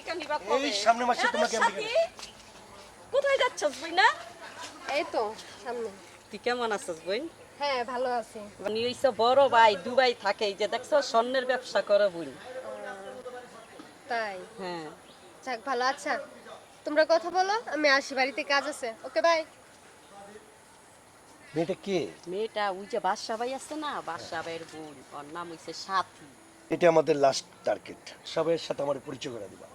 America নিবা কবে? এই সামনের মাসে তোমাকে সাথী, কোথায় যাচ্ছস বই না? এই তো সামনে। তুই কেমন আছিস বই? হ্যাঁ ভালো আছি। উনি হইছে বড় ভাই দুবাই থাকে। এই যে দেখছ স্বর্ণের ব্যবসা করে বই। তাই? হ্যাঁ। যাক ভালো আচ্ছা। তোমরা কথা বলো আমি আসি বাড়িতে কাজ আছে। Okay bye. মেয়েটা কে? মেয়েটা ওই যে বাদশা ভাই আছে না বাদশা ভাইয়ের বোন। ওর নাম হইছে সাথী। এটা আমাদের লাস্ট টার্গেট সবাইয়ের সাথে আমার পরিচয় করে দিবা।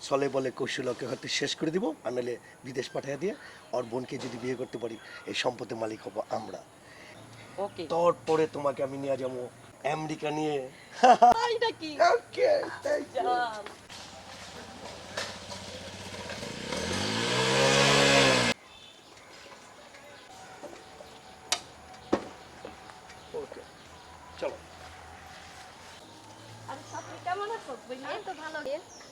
চলে বলে কৌশলকে হয়তো শেষ করে দিব আর নাহলে বিদেশ পাঠিয়ে দিয়ে ওর বোনকে যদি বিয়ে করতে পারি এই সম্পত্তির মালিক হব আমরা। ওকে। তারপরে তোমাকে আমি নিয়ে যাব আমেরিকা নিয়ে। তাই নাকি ওকে থ্যাংক ইউ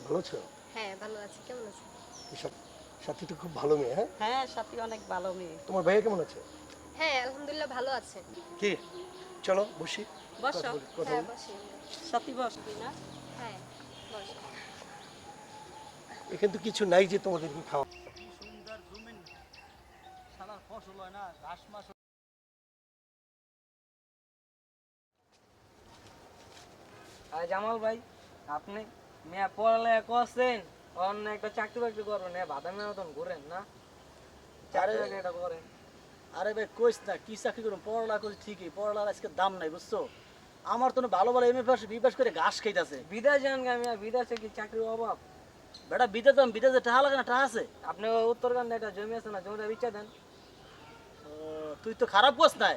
ভালো আছো? হ্যাঁ ভালো আছি। কেমন আছো? সাথী তো খুব ভালো মেয়ে হ্যাঁ? হ্যাঁ সাথী অনেক ভালো মেয়ে। তোমার ভাইয়া কেমন আছে? হ্যাঁ আলহামদুলিল্লাহ ভালো আছে। কি? চলো বসি। বসো। হ্যাঁ বসি। সাথী বস। তুই না? হ্যাঁ বসো। এখানে তো কিছু নাই যে তোমাদেরকে খাওয়া। সুন্দর জমিন। সারা ফসল হয় না ঘাস মাস জামাল ভাই আপনি? মেয়া পড়ালেখা করছেন অন্য একটা চাকরি বাকরি করবেন বাদামের মতন ঘুরেন না। করেন। আরে ভাই কইস না কি চাকরি করুন পড়ালেখা করছি ঠিকই পড়ালেখার আজকে দাম নাই বুঝছ? আমার তো না ভালো ভালো M A pass B pass করে ঘাস খাইতেছে। বিদেশ যান আমি বিদেশে কি চাকরির অভাব? বেটা বিদেশ বিদেশে টাকা লাগে না টাকা আছে। আপনি উত্তরকান্দে একটা জমি আছে না জমিটা বিচ্ছা দেন। তুই তো খারাপ করছ নাই।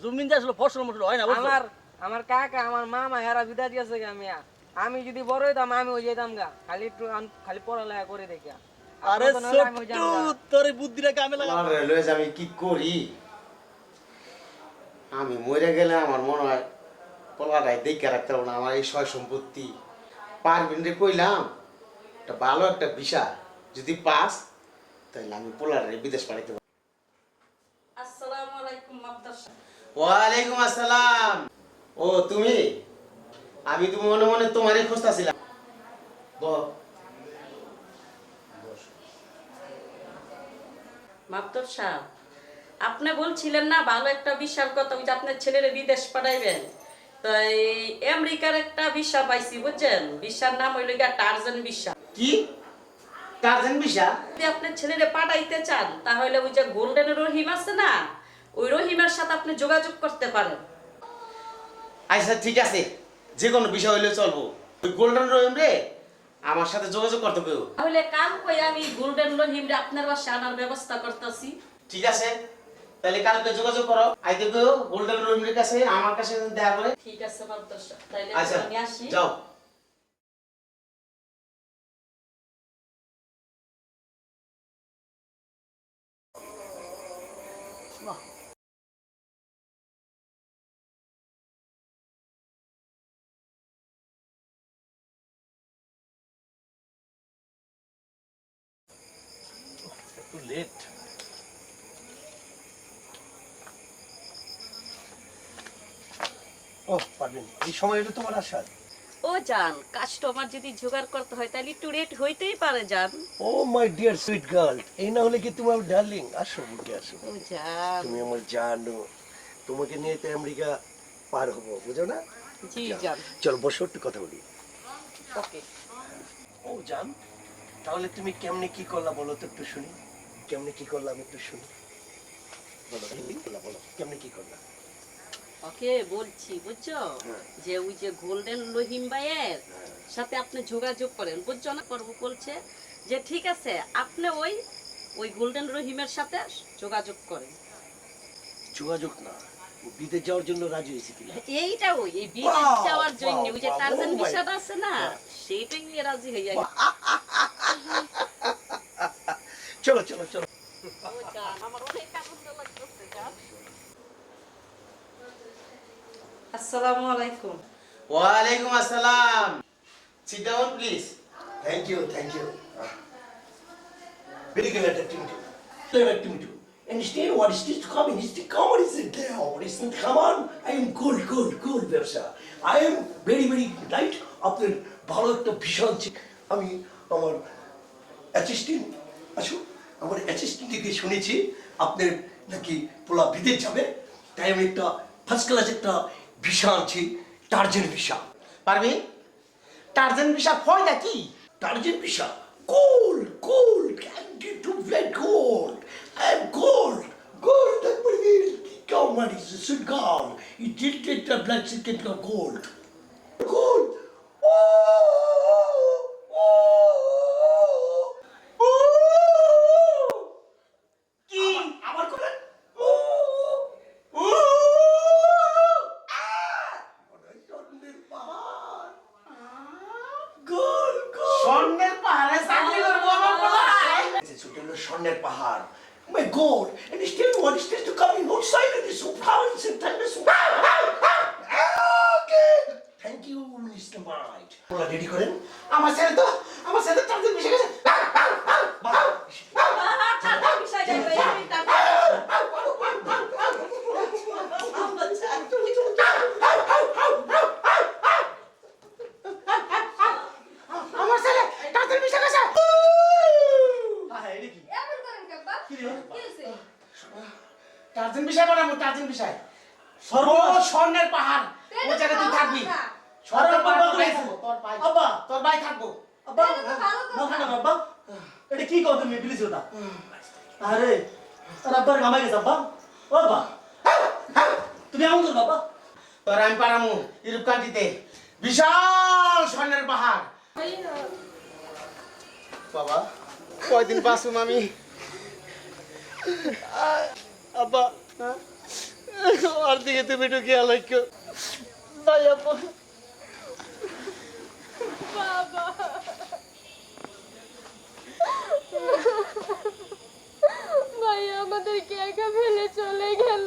জমিন যে আসলে ফসল মসল হয় না আমার আমার কাকা আমার মামা হেরা বিদেশ গেছে গা মিয়া। আমি যদি বড় হইতাম আমি ওই যেতাম গা। খালি একটু খালি পড়ালেখা করে দেখি। আরে ছোট্টু তোর বুদ্ধিটা কামে লাগা আমার রেলওয়ে আমি কি করি? আমি মরে গেলে আমার মনে হয় পলাটাই দেখে রাখতে পারব না আমার এই সয় সম্পত্তি। পারবিন রে কইলাম একটা ভালো একটা ভিসা। যদি পাস তাহলে আমি পোলারে বিদেশ পাঠাইতে পারব। আসসালামু আলাইকুম ওয়ালাইকুম আসসালাম। ও তুমি? আমি তো মনে মনে তোমারই খুঁজতেছিলাম। মাদ্রাসা আপনি বলছিলেন না ভালো একটা বিশাল কথা ওই যে আপনার ছেলের বিদেশ পাঠাইবেন। তো এই আমেরিকার একটা ভিসা পাইছি বুঝছেন? ভিসার নাম হইল গিয়া টার্জন ভিসা। কি? Tarzan visa? যদি আপনার ছেলেরে পাঠাইতে চান তাহলে ওই যে গোল্ডেন রহিম আছে না ওই রহিমের সাথে আপনি যোগাযোগ করতে পারেন। আচ্ছা ঠিক আছে। যে কোনো বিষয় হইলে চলবো। ওই গোল্ডেন রহিম রে আমার সাথে যোগাযোগ করতে পেও তাহলে কাল কই আমি গোল্ডেন রহিম রে আপনার বাসায় আনার ব্যবস্থা করতেছি। ঠিক আছে তাহলে কালকে যোগাযোগ করো। আইতে কেউ গোল্ডেন রহিমের কাছে আমার কাছে দেখা করে। ঠিক আছে মাদ্রাসা তাহলে আচ্ছা আমি আসি। যাও। লেট ও পারবেন। এই সময় হলো তোমার আসার ও জান কাস্টমার যদি জোগাড় করতে হয় তাহলে একটু রেট হইতেই পারে জান। Oh my dear sweet girl এই না হলে কি তোমার ডার্লিং আসো বুকে আসো। ও জান। তুমি আমার জানো তোমাকে নিয়ে তো আমেরিকা পার হব বুঝো না? জি জান। চল বসো একটু কথা বলি। ওকে ও জান তাহলে তুমি কেমনে কি করলা বলো তো একটু শুনি। কেমনে কি করলাম একটু শুনি। বলো বলো বলো কেমনে কি করলা ওকে বলছি বুঝছ? যে ওই যে গোল্ডেন রহিম ভাইয়ের সাথে আপনি যোগাযোগ করেন বুঝছ না? করব বলছে যে ঠিক আছে আপনি ওই ওই গোল্ডেন রহিমের সাথে যোগাযোগ করেন। যোগাযোগ না বিদেশ যাওয়ার জন্য রাজি হয়েছে কিনা? এইটা ওই এই বিদেশ যাওয়ার জন্য ওই যে টার্জেন বিষয়টা আছে না সেইটাই নিয়ে রাজি হয়ে যায় চলো চলো চলো। আসসালামু আলাইকুম ওয়ালাইকুম আসসালাম sit down please thank you thank you to. Glad to meet you. Understand what is this coming? Is the come on, is it there? What is it? Come on. I am good, good, good ব্যবসা. I am very, very right. আপনার ভালো একটা ভীষণ আমি আমার assistant আসুন আমার assistant থেকে শুনেছি আপনার নাকি পোলা বিদেশ যাবে তাই আমি একটা ফার্স্ট ক্লাস একটা ভিসা আনছি টার্জেন ভিসা পারবি? টার্জেন বিষা ফয়দা কি Tarzan visa gold gold candy to black gold I am gold gold একবারে কাউ মারি সুট গাল ই tilted the black সিকেট gold gold O O oh কি আবার করে ও ও স্বর্ণের পাহাড় গোল গোল স্বর্ণের পাহাড়ে চাকরি করব আমার পোলায় It's a little স্বর্ণের পাহাড় My God, and still one is still to come in outside and it's so proud and thunders. Okay. Thank you, Mr. Might. পোলা রেডি করেন আমার ছেলে তো আমার ছেলে টার্জেন বিষা গেছে আমার ছেলে টার্জেন বিষা গেছে এমন করেন কাব্বা কি হইছে টার্জেন বিষয় বানাবো টার্জেন বিষয় সর্ব স্বর্ণের পাহাড় ওই জায়গায় তুই থাকবি স্বর্ণের পাহাড় তোর ভাই থাকব, তোর ভাই আব্বা তোর ভাই থাকব আব্বা এটা তো ভালো কথা। না খানা আব্বা এটা কি কও তুমি প্লিজ ওটা আরে আর আব্বার কামাই গেছে আব্বা ও আব্বা তুমি এমন করো বাবা তোর আমি পারামু ইউরোপ কান্ট্রিতে বিশাল স্বর্ণের পাহাড় বাবা বাঁচুম আমি আব্বা আর দিকে তুমি একটু খেয়াল রাখো নাই, আব্বা। ভাই আমাদেরকে একা ফেলে চলে গেল।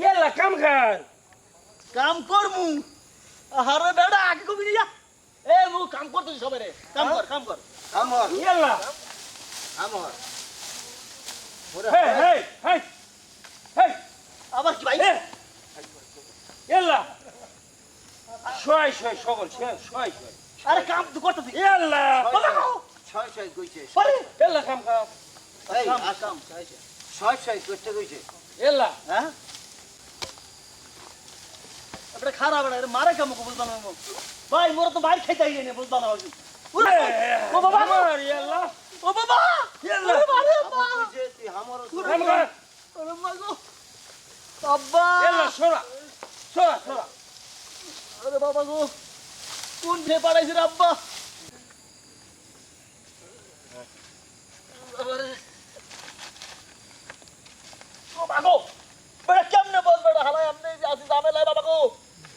ইয়াল্লা কাম কর কাম কর মু আরে বেড়া আগে কবি যা। এ মু কাম কর তুই সবাই রে কাম কর কাম কর। কাম কর। ইয়াল্লা। কাম কর। হে হে হে হে আবার কি ভাই? ইয়াল্লা। ছয় ছয় সকল ছয় ছয় আরে কাম তো করতেছি। ইয়াল্লা। বলা ছয় ছয় কইছে। আরে ইয়াল্লা কাম কাম এই আসাম ছয় ছয়। ছয় ছয় করতে কইছে। ইয়াল্লা। হ্যাঁ? এটা খারাপ এটা মারে কামুক বুঝতাম ভাই মোর তো বাইর খাইতে আইয়ে নিয়ে বুঝতাম ও বাবা! ও বাবা! বাবা গো। কোন ঠে পাড়াইছে আব্বা? বাবা গো বেড়া কেমনে বস বেড়া হালাই আপনি আসি যাবে লাই বাবা গো।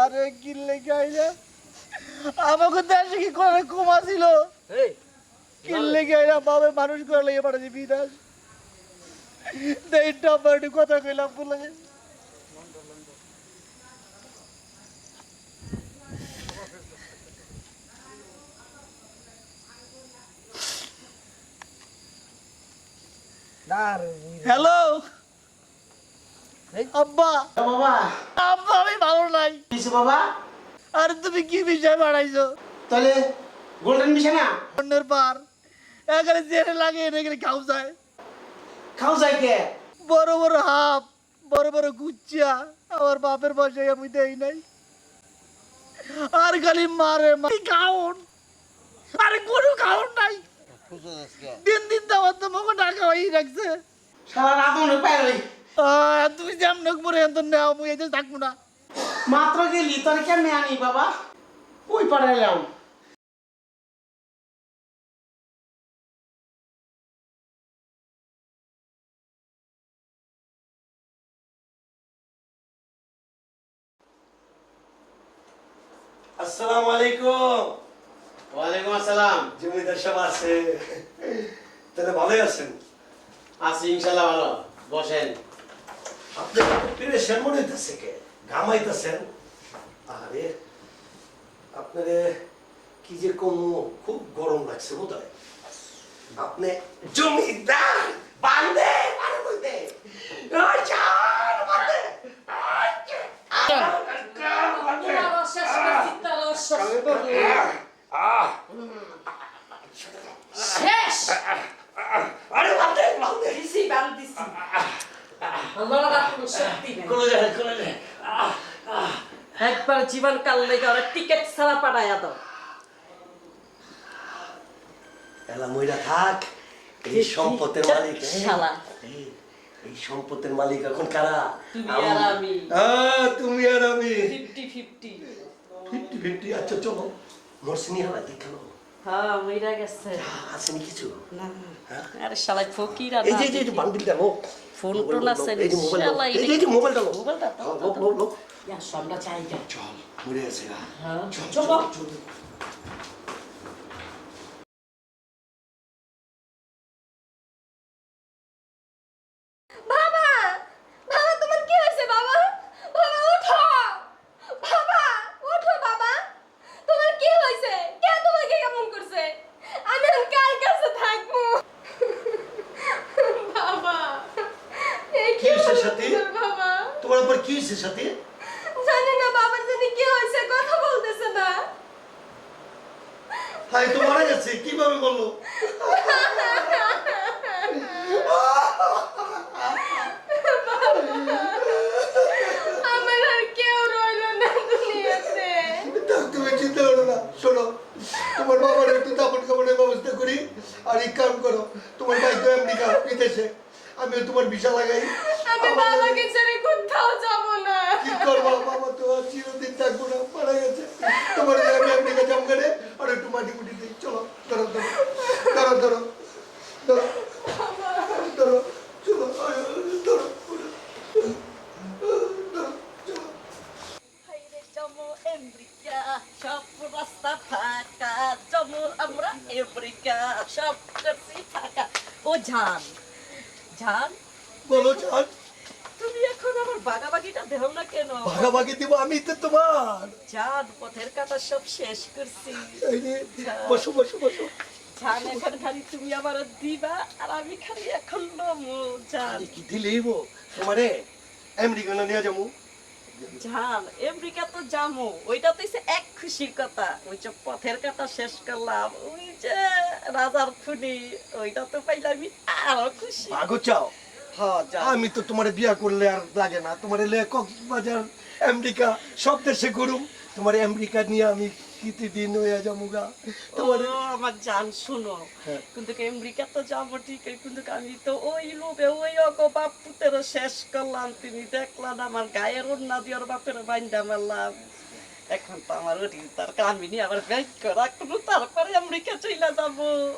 আরে গিল্লে গাইলা। আমাকে দেশে কি করে কমা ছিল এই কিনলে গাইলা বাবে মানুষ করে লেগে পড়েছে বিদাস দেইটা বাড়ি কথা কইলাম বলে। হ্যালো? আব্বা। বাবা আব্বা আমি ভালো নাই কিছু বাবা? আর তুমি কি বিষয় বাড়াইছো তাহলে গোল্ডেন বিষয় না? অন্যের পার। এখানে জেনে লাগে খাও যায়। খাও যায় কে? বড় বড় হাফ বড় বড় গুচ্ছা। আমার বাপের বসে আমি দেই নাই। আর খালি মারে মারি খাওন আরে কোনো খাওন নাই। দিন দিন আমার তো মুখে টাকা হয়ে রাখছে। সারা রাত মনে পাই তুমি যেমন পরে এত নেও মুই এতে থাকব না। মাত্র গেলি তোর কেমনে আনি বাবা? ওই পাড়াইলাম? আসসালামু আলাইকুম। ওয়ালাইকুম আসসালাম। জমিদার সাহেব আছে। তাহলে ভালোই আছেন? আছি ইনশাল্লাহ ভালো। বসেন। আপনি প্রেশান মনে হইতেছে কে ঘামাইতেছেন আরে আপনারে কি যে কোনো খুব গরম লাগছে বোধ হয় আপনি জমিদার বান্ধে আরে বলতে শেষ। আরে বান্ধে বান্ধে দিছি বাল দিছি। আমার কোনো শক্তি নেই। যায় একবার জীবন কাল লেগে ওরা টিকিট ছাড়া পাঠাইয়া দাও। এলা মইরা থাক এই সম্পত্তির মালিক এই, শালা। এই, এই সম্পত্তির মালিক এখন কারা? তুমি আর আমি। তুমি আর আমি। ফিফটি ফিফটি ফিফটি ফিফটি আচ্ছা চলো। হালা দেখাল হ্যাঁ মইরা গেছে। আসেনি কিছু? না। আরে শালাই ফকির আর এই যে এই ফোন টোন আছে এই যে মোবাইল শালা এই যে মোবাইলটা দাও, ইয়া চাইগা। চল মরে গেছে হ্যাঁ। চল। চলো চল বাবা বাবা তোমার কি হয়েছে বাবা বাবা ওঠো বাবা ওঠো বাবা তোমার কি হয়েছে কে তোমাকে কেমন করছে আমি এখন কার কাছে থাকব বাবা এই কি হয়েছে হলো সাথী? তোমার বাবা তোমার উপর কি হয়েছে সাথে জানি না বাবার জানি কি হয়েছে কথা বলতেছে না হাই তো মারা গেছে কীভাবে বলল? তোমার বাবার একটু দাপন কাপড়ের ব্যবস্থা করি আর এক কাম করো তোমার ভাই তো আমেরিকা বিদেশে। আমি তোমার ভিসা লাগাই। আমি বাবাকে ছেড়ে কোথাও যাব না। কি করব? বাবা তো চিরদিন থাকব না মারা গেছে। তোমার আমি যাম করে আর একটু মাটি মুটি দিই। চলো ধরো ধরো ধরো ধরো ধরো চলো ধরো সব রাস্তা ফাঁকা। জমো আমরা আমেরিকা সব ফাঁকা। ও জান জান? বলো চান তুমি এখন আমার বাগাবাগিটা না কেন? ভাগাভাগি দিব আমি তো তোমার। পথের কাটা সব শেষ করছি। এই যে, বসো বসো বসো। জান এখন খালি তুমি আমার দিবা আর আমি খালি এখন নমো জান কি তোমারে আমেরিকা না নিয়ে যাব? জান আমেরিকা তো যামো ওইটা তো হইছে এক খুশির কথা। ওই যে পথের কাটা শেষ করলাম ওই যে রাজার খুনি ওইটা তো পাইলাম আমি আরও খুশি। ভাগো চাও? আমি তো তোমার বিয়া করলে আর লাগে না। তোমার কক্সবাজার আমেরিকা সব দেশে ঘুরুম। তোমার আমেরিকা নিয়ে আমি দিন হয়ে যাব গা। তোমার আমার জান শুনো। হ্যাঁ। কিন্তু আমেরিকা তো যাব ঠিক কিন্তু আমি তো ওই লোভে ওই অগো বাপ পুতেরও শেষ করলাম। তুমি দেখলাম আমার গায়ের অন্য দিয়ে বাপের বাইন্দা মারলাম। এখন তো আমার আবার ব্যাগ করা কোনো তারপরে আমেরিকা চলে যাব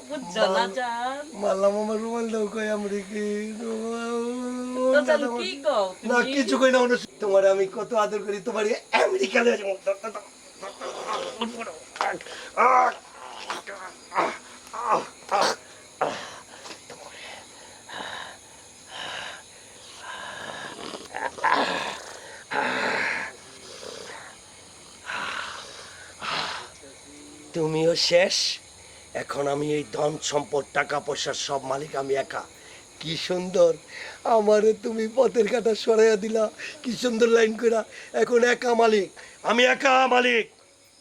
বুঝছ না জান মারলাম আমার রুমাল দাও কই না কিছু কই না তোমার আমি কত আদর করি তোমার আমেরিকা নিয়ে যাব তুমিও শেষ? এখন আমি এই ধন সম্পদ, টাকা পয়সার সব মালিক আমি একা। কি সুন্দর! আমারে তুমি পথের কাটা সরাইয়া দিলা। কি সুন্দর লাইন কইরা, এখন একা মালিক। আমি একা মালিক।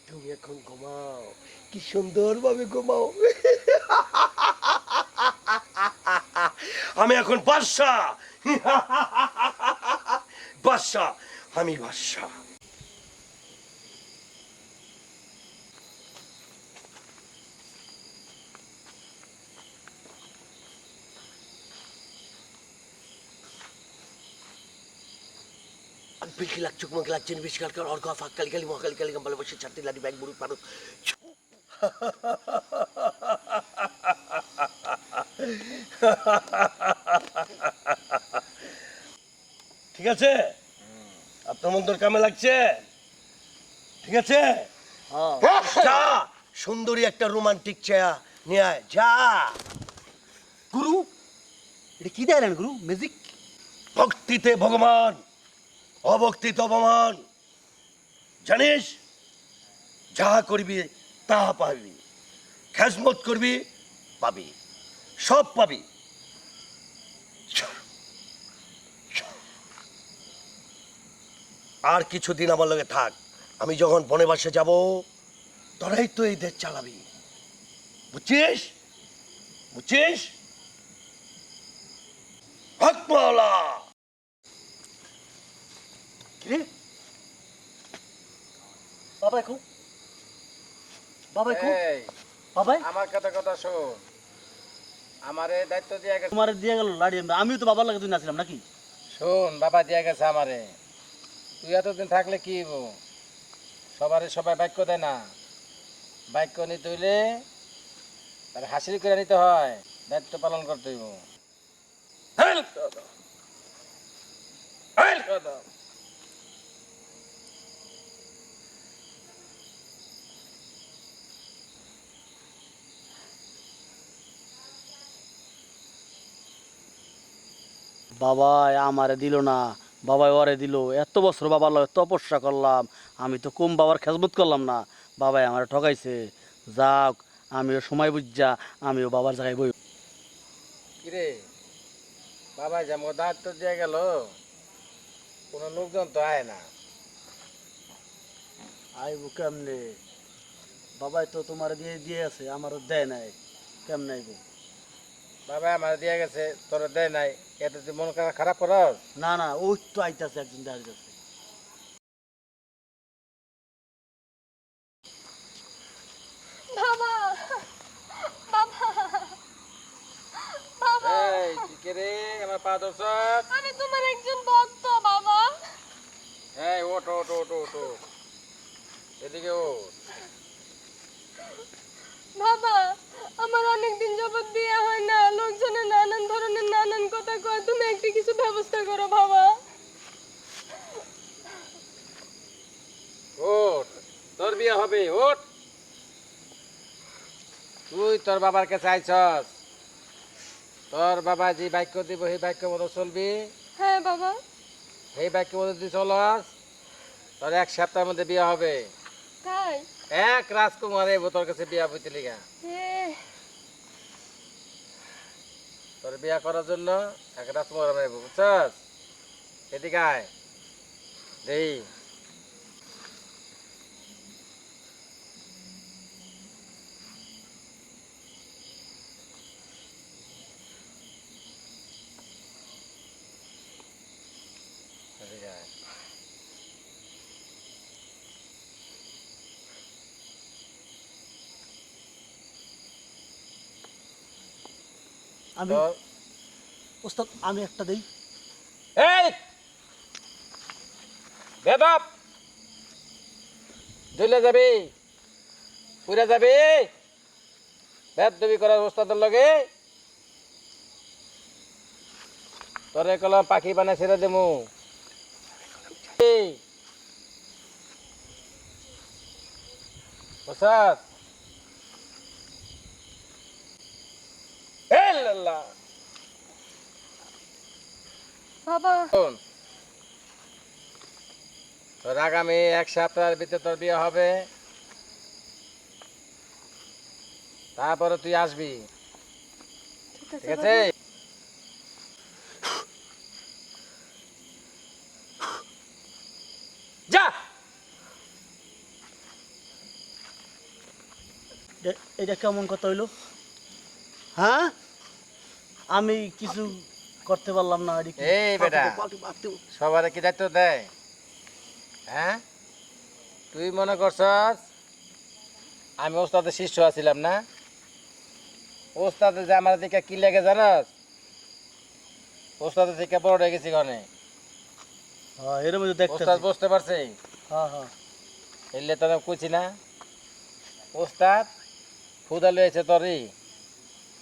তুমি এখন ঘুমাও। কি সুন্দরভাবে ঘুমাও। আমি এখন বাদশাহ। বাদশাহ, আমি বাদশাহ। Bikilat cuk mengkilat jin bisikal kal orga fakal kali mau kali kali kembali masih cantik lagi baik buruk parut. ঠিক আছে আপনার মন্তর কামে লাগছে ঠিক আছে যা সুন্দরী একটা রোমান্টিক চেয়া নিয়ে যা গুরু এটা কি দেয় গুরু ম্যাজিক ভক্তিতে ভগবান অভক্তিতে অপমান। জানিস? যাহা করবি তাহা পাবি। খেজমত করবি, পাবি। সব পাবি। আর কিছুদিন আমার লগে থাক। আমি যখন বনেবাসে যাব, তোরাই তো এই দেশ চালাবি। বুঝছিস? বুঝছিস? হকমাওলা রে বাবা এখন বাবা এখন বাবা আমার কথা কথা শোন। আমারে দায়িত্ব দিয়ে গেছে। তোমার দিয়ে গেল লাড়ি আমিও তো বাবার লাগে তুই নাছিলাম নাকি? শোন বাবা দিয়ে গেছে আমারে। তুই এতদিন থাকলে কি হইব? সবারে সবাই বাক্য দেয় না। বাক্য নিতে হইলে তার হাসিল করে নিতে হয়। দায়িত্ব পালন করতে হইব। হেল্প হেল্প বাবা আমারে দিল না। বাবাই ওরে দিল। এত বছর বাবার লগে তপস্যা করলাম। আমি তো কম বাবার খেজমত করলাম না। বাবাই আমারে ঠকাইছে। যাক আমিও সময় বুঝা আমিও বাবার জায়গায় বই কিরে? বাবা যেমন দায়িত্ব দিয়ে গেল কোনো লোকজন তো আয় না। আইব কেমনে? বাবাই তো তোমার দিয়ে দিয়ে আছে আমারও দেয় নাই। কেমনে আইব? বাবা আমার দিয়ে গেছে তোর দেয় নাই। এতে তুই মন খারাপ করস? না না ওই তো আইতাছে একজন দাঁড়িয়ে আছে বাবা বাবা বাবা। এই তুই কে রে? আমার পা আমি তোমার একজন ভক্ত বাবা। এই ওট ওট ওট ওট ওট। এদিকে ওট বাবা আমার অনেক দিন যাবত বিয়ে হয় না। লোকজনে নানান ধরনের নানান কথা কয়। তুমি একটা কিছু ব্যবস্থা করো বাবা। ওট তোর বিয়ে হবে ওট তুই তোর বাবার কাছে আইছস। তোর বাবা যে বাক্য দিব সেই বাক্য মতো চলবি। হ্যাঁ বাবা। সেই বাক্য মতো তুই চলস তোর এক সপ্তাহের মধ্যে বিয়ে হবে। তাই? এক রাজকুমার এবো তোর কাছে বিয়া বইতে লিগা। তোর বিয়া করার জন্য এক রাজকুমার আমি এবো এদিকে আয়। দেই এদিকে আয় আমি ওস্তাদ আমি একটা দেই। এই! বেবাপ জ্বলে যাবি। পুরে যাবি। বেদ দেবী করার ওস্তাদের লগে। তোরে কলম পাখি বানাই ছেড়ে এই! প্রসাদ এই লাল্লা বাবা তোর আগামী এক সপ্তাহের ভিতরে তোর বিয়ে হবে। তারপরে তুই আসবি। ঠিক আছে যা! এটা কেমন কথা হইল? হ্যাঁ? আমি কিছু করতে পারলাম না কি- এই বেটা সবার কি দায়িত্ব দেয়? হ্যাঁ? তুই মনে করছস আমি ওস্তাদের শিষ্য আছিলাম না? ওস্তাদে যে আমার দিকে কি লেগে জানাস? ওস্তাদের থেকে বড় গেছি গনে হ্যাঁ এর মধ্যে দেখতে ওস্তাদ বুঝতে পারছি? হ্যাঁ হ্যাঁ। এলে তো কুচি না। ওস্তাদ ফুদা লয়েছে তরি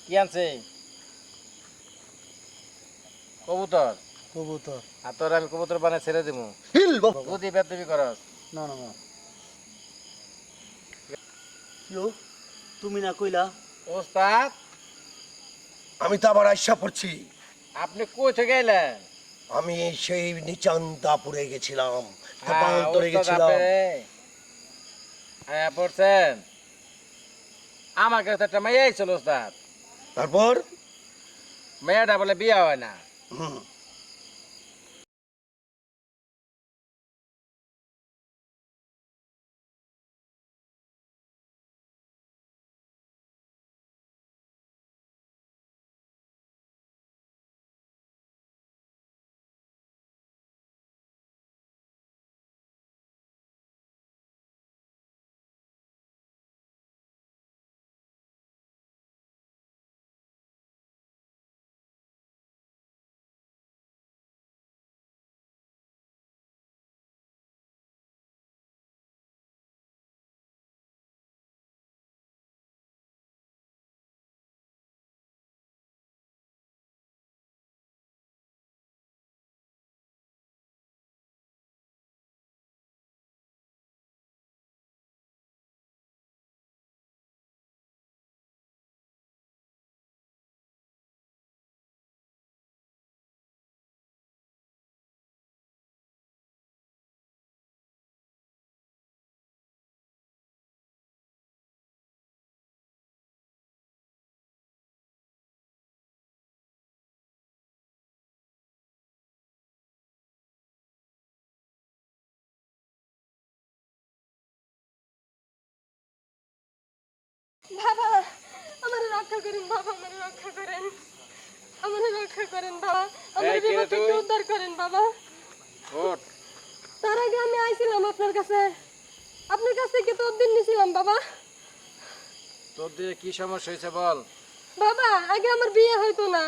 কি আনছে? কবুতর? কবুতর। আর তোর আমি কবুতর বানিয়ে ছেড়ে দিব হিল। বুদ্ধি বেতবি করস। না না না। কিও তুমি না কইলা? ওস্তাদ? আমি তো আবার আশা পড়ছি। আপনি কোথা গেলেন? আমি সেই নিচান্দাপুরে গেছিলাম হ্যাঁ, হেপান্তরে গেছিলাম। হ্যাঁ পড়ছেন? আমার কাছে একটা মেয়ে ছিল ওস্তাদ। তারপর? মেয়েটা বলে বিয়ে হয় না। হুম, বাবা আমার রক্ষা করেন বাবা আমার রক্ষা করেন। আমার রক্ষা করেন বাবা আমার বিপদ থেকে উদ্ধার করেন বাবা। তার আগে আমি আইছিলাম আপনার কাছে। আপনার কাছ থেকে তো দিন নিছিলাম বাবা। তোর দিয়ে কি সমস্যা হয়েছে বল? বাবা আগে আমার বিয়ে হইতো না।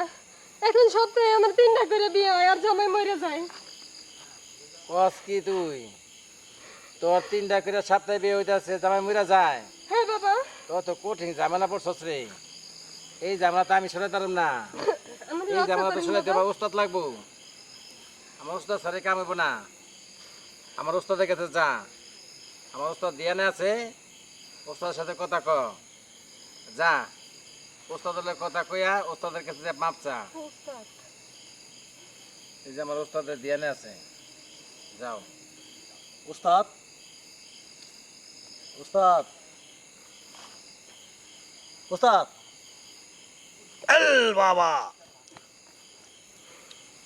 এখন সপ্তাহে আমার তিনটা করে বিয়ে হয় আর জামাই মরে যায়। কস কি তুই? তোর তিনটা করে সপ্তাহে বিয়ে হইতেছে জামাই মইরা যায়। তো তো কঠিন ঝামেলা পড়ছস রে এই ঝামেলা তো আমি সরাই পারব না। এই ঝামেলা তো সরাইতে বাবা। বা উস্তাদ লাগবো। আমার উস্তাদ সারে কাম হইব না। আমার উস্তাদের কাছে যা। আমার উস্তাদ দিয়ানে আছে। উস্তাদের সাথে কথা ক। যা। উস্তাদের কথা কইয়া উস্তাদের কাছে যা মাপ চা। এই যে আমার উস্তাদের দিয়ানে আছে। যাও। উস্তাদ উস্তাদ উস্তাদ এল বাবা।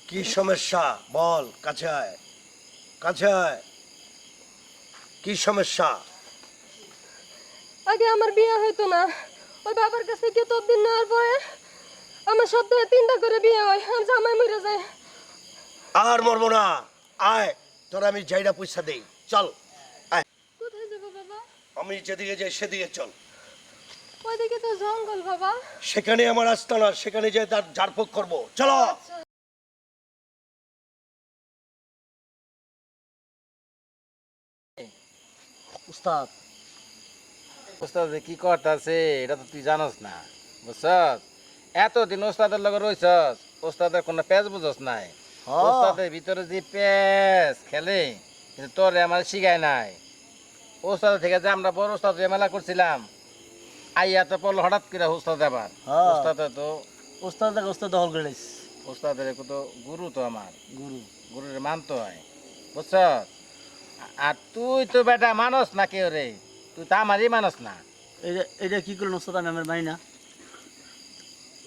কি সমস্যা? বল কাছে আয়। কাছে আয়। কি সমস্যা? আগে আমার বিয়ে হইতো না। ওই বাবার কাছে তোর দিন নেওয়ার পরে আমার সপ্তাহে তিনটা করে বিয়ে হয় আর জামাই মরে যায়। আর মরবো না। আয় তোর আমি যাইরা পয়সা দেই। চল আয়। কোথায় যাব বাবা? আমি যেদিকে যাই সেদিকে চল। ওইদিকে তো জঙ্গল বাবা। সেখানে আমার আস্তানা সেখানে যাই তার ঝাড়ফুঁক করব। চলো। উস্তাদ। ওস্তাদ যে কি করতেছে? এটা তো তুই জানোস না বুঝছস? এতদিন ওস্তাদের লগে রইছস ওস্তাদের কোনো পেজ বুঝস নাই। ওস্তাদের ভিতরে যে পেজ খেলে কিন্তু তোরে আমার শিখায় নাই। ওস্তাদ থেকে যে আমরা বড় ওস্তাদ মেলা করছিলাম আইয়া তো পড়ল হঠাৎ করে ওস্তাদ আবার। হ্যাঁ। ওস্তাদে তো উস্তাদ উস্তাদ দখল করে লাইছে। ওস্তাদের তো গুরু তো আমার। গুরু। গুরুরে মানতে হয়। বুঝছ আর তুই তো বেটা মানস না কেউ রে। তুই তো আমারই মানস না। এটা এটা কি করলেন ওস্তাদ আমি আমার মানি না।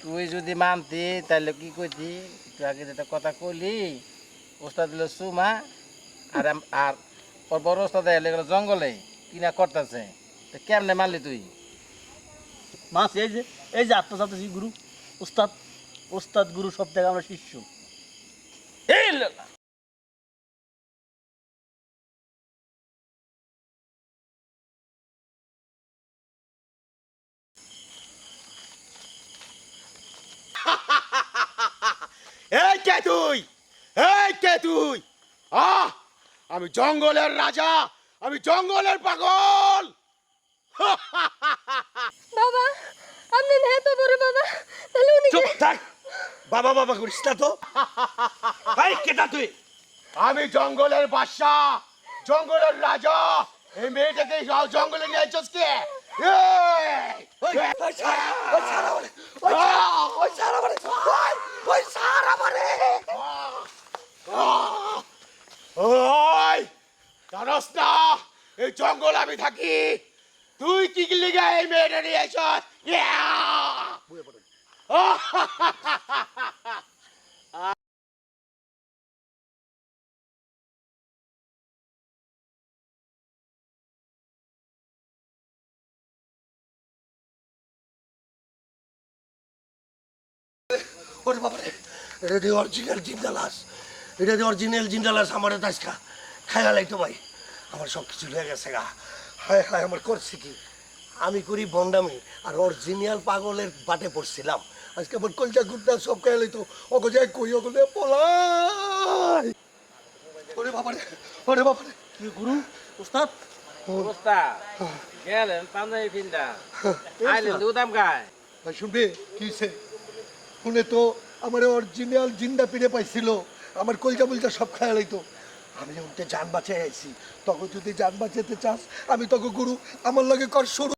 তুই যদি মানতি তাহলে কি কইতি? তুই আগে যেটা কথা কইলি ওস্তাদ দিল সুমা আর আর ওর বড় ওস্তাদ এলে গেল জঙ্গলে। কিনা করতেছে? তো কেমনে মানলি তুই? মাস এই যে এই যে আত্মসাত গুরু ওস্তাদ ওস্তাদ গুরু সব থেকে আমরা শিষ্য। কে তুই? কে তুই? আহ, আমি জঙ্গলের রাজা, আমি জঙ্গলের পাগল। বাবা আপনি বড় বাবা তাহলে উনি চুপ থাক। বাবা বাবা করিস না তো। ভাই কেটা তুই? আমি জঙ্গলের বাদশাহ জঙ্গলের রাজা। এই মেয়েটাকে জঙ্গলে নিয়ে আইছস কে? এই জঙ্গল আমি থাকি। তুই কি লিগা এই মেয়েটা নিয়ে আইছস ওরে বাবা এটা দিয়ে অরিজিনাল জিন্দালাস অরিজিনাল জিন্দালাস আমার তাজকা খায়া লাইতো ভাই আমার সব কিছু হয়ে গেছে গা। হায় হায় আমার করছি কি? আমি করি বন্ডামি আর অরিজিনাল পাগলের বাটে পড়ছিলাম। আজকে আমার কলজা গুড্ডা সব খায়া লাইতো। ওকে যাই কই ওকে দিয়ে পলাই। ওরে বাবা রে ওরে বাবা রে কি গুরু? ওস্তাদ ওস্তাদ গেলেন পাঞ্জাবি ফিন্দা আইলেন দুদাম গায়। ভাই শুনবে কি হইছে? শুনে তো আমার অরিজিনাল জিন্দা পিড়ে পাইছিল। আমার কলজা মলজা সব খায়া লাইতো। আমি যখন যান বাঁচাই আইছি তখন যদি যান বাঁচাতে চাস, আমি তোকে গুরু আমার লগে কর শুরু